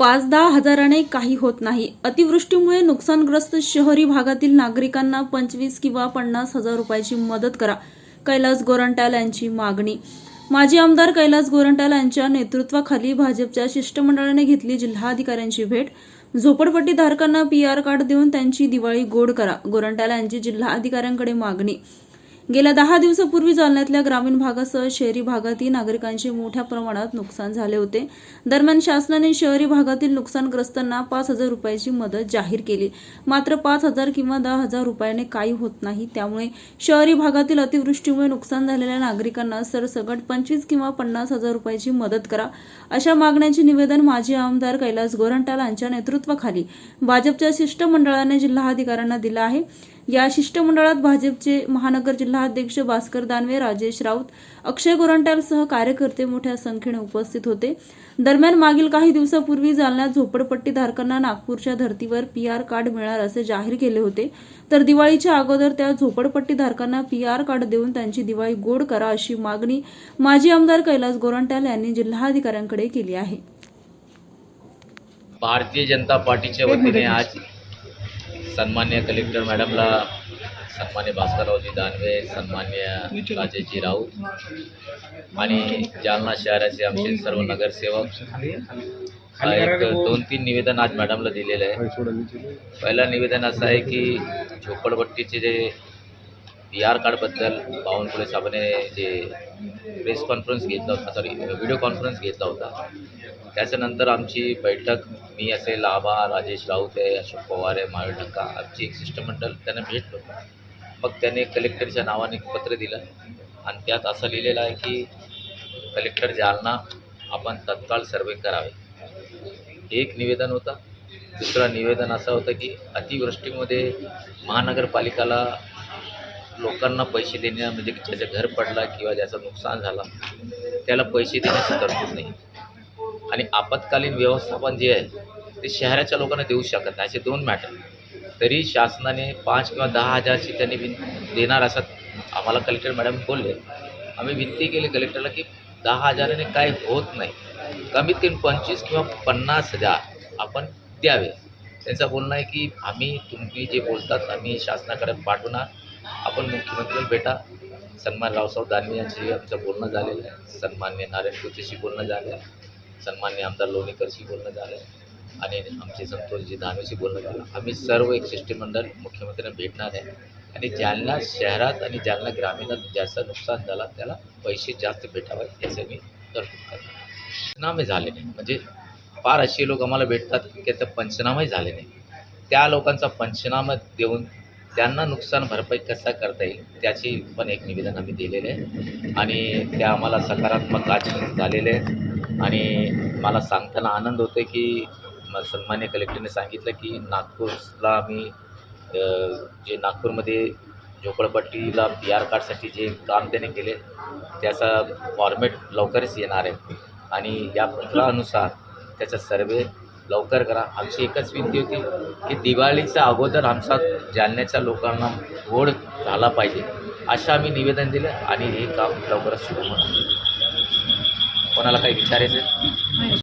पाच दहा हजाराने काही होत नाही. अतिवृष्टीमुळे नुकसानग्रस्त शहरी भागातील नागरिकांना पंचवीस किंवा पन्नास हजार रुपयाची मदत करा कैलास गोरंट्याल यांची मागणी. माजी आमदार कैलास गोरंट्याल यांच्या नेतृत्वाखाली भाजपच्या शिष्टमंडळाने घेतली जिल्हाधिकाऱ्यांची भेट. झोपडपट्टी धारकांना पी आर कार्ड देऊन त्यांची दिवाळी गोड करा गोरंट्याल यांची जिल्हाधिकाऱ्यांकडे मागणी. गेल्या दहा दिवसापूर्वी जालन्यातल्या ग्रामीण भागासह शहरी भागातील नागरिकांचे मोठ्या प्रमाणात नुकसान झाले होते. दरम्यान शासनाने शहरी भागातील नुकसानग्रस्तांना पाच हजार रुपयाची मदत जाहीर केली. मात्र पाच हजार किंवा दहा हजार रुपयाने काही होत नाही. त्यामुळे शहरी भागातील अतिवृष्टीमुळे नुकसान झालेल्या नागरिकांना सरसकट पंचवीस किंवा पन्नास हजार रुपयाची मदत करा. अशा मागण्याचे निवेदन माजी आमदार कैलास गोरंटाल यांच्या नेतृत्वाखाली भाजपच्या शिष्टमंडळाने जिल्हाधिकाऱ्यांना दिलं आहे. या शिष्टमंडळात भाजपचे महानगर जिल्हाध्यक्ष भास्कर दानवे राजेश राऊत अक्षय गोरंट्यालसह कार्यकर्ते मोठ्या संख्येने उपस्थित होते. दरम्यान मागील काही दिवसापूर्वी जालन्यात झोपडपट्टी धारकांना नागपूरच्या धर्तीवर पी आर कार्ड मिळणार असे जाहीर केले होते. तर दिवाळीच्या अगोदर त्या झोपडपट्टी धारकांना पी आर कार्ड देऊन त्यांची दिवाळी गोड करा अशी मागणी माजी आमदार कैलास गोरंट्याल यांनी जिल्हाधिकाऱ्यांकडे केली आहे. भारतीय जनता पार्टीच्या वतीने आज सन्मान्य कलेक्टर मॅडमला सन्मान्य भास्कररावजी दानवे सन्मान्य राजेशजी राऊत आणि जालना शहराचे आमचे सर्व नगरसेवक. एक दोन तीन निवेदन आज मॅडमला दिलेलं आहे. पहिलं निवेदन असं आहे की झोपडपट्टीचे जे पी आर कार्डबद्दल बावनकुळे साहेबाने जे प्रेस कॉन्फरन्स घेतला होता सॉरी व्हिडिओ कॉन्फरन्स घेतला होता. त्याच्यानंतर आमची बैठक मी असेल आबा राजेश राऊत आहे अशोक पवार आहे महावीर ढक्का आमची एक शिष्टमंडळ त्यांना भेटलो मग त्याने कलेक्टरच्या नावाने एक पत्र दिलं. आणि त्यात असं लिहिलेलं आहे की कलेक्टर जालना आपण तत्काळ सर्वे करावे. एक निवेदन होतं. दुसरं निवेदन असं होतं की अतिवृष्टीमध्ये महानगरपालिकाला लोकांना पैसे देणं म्हणजे ज्याचं घर पडला किंवा ज्याचं नुकसान झालं त्याला पैसे देण्याची तरतूद नाही. आणि आपत्कालीन व्यवस्थापन जे आहे ते शहराच्या लोकांना देऊ शकत नाही. असे दोन मॅटर तरी शासनाने पाच किंवा दहा हजारची त्यांनी विन देणार असं आम्हाला कलेक्टर मॅडम बोलले. आम्ही विनंती केली कलेक्टरला की दहा हजाराने काय होत नाही. कमीत कमी पंचवीस किंवा पन्नास हजार आपण द्यावे. त्यांचं बोलणं आहे की आम्ही तुम्ही जे बोलतात आम्ही शासनाकडे पाठवणार. आपण मुख्यमंत्री भेटा सन्मान रावसाहेब दानवे यांच्याशी आमचं बोलणं झालेलं आहे. सन्मान्य नारायण कुतेशी बोलणं झालं आहे सन्मान्य आमदार लोणीकरशी बोलणं झालं आहे आणि आमचे संतोषजी दानवेशी बोलणं झालं. आम्ही सर्व एक शिष्टमंडळ मुख्यमंत्र्यांना भेटणार आहे. आणि जालना शहरात आणि जालना ग्रामीणात ज्याचं नुकसान झाला त्याला पैसे जास्त भेटावे याचं मी तरतूद करणार पंचनामे झाले नाही. म्हणजे फार असे लोक आम्हाला भेटतात की त्याचं पंचनामे झाले नाही. त्या लोकांचा पंचनामा देऊन त्यांना नुकसान भरपाई कसा करता येईल त्याची पण एक निवेदन आम्ही दिलेलं आहे. आणि त्या आम्हाला सकारात्मक आज झालेले आहेत आणि मला सांगताना आनंद होतो की सन्मान्य कलेक्टरने सांगितलं की नागपूरला आम्ही जे नागपूरमध्ये झोपडपट्टीला पी आर कार्डसाठी जे काम त्याने केले त्याचा फॉर्मेट लवकरच येणार आहे. आणि या पत्रानुसार त्याचा सर्वे लवकर करा. आमची एकच विनंती होती की दिवाळीच्या अगोदर आमचा जालन्याच्या लोकांना ओढ झाला पाहिजे असं आम्ही निवेदन दिलं आणि हे काम लवकरच सुरू होणार. कोणाला काही विचारायचं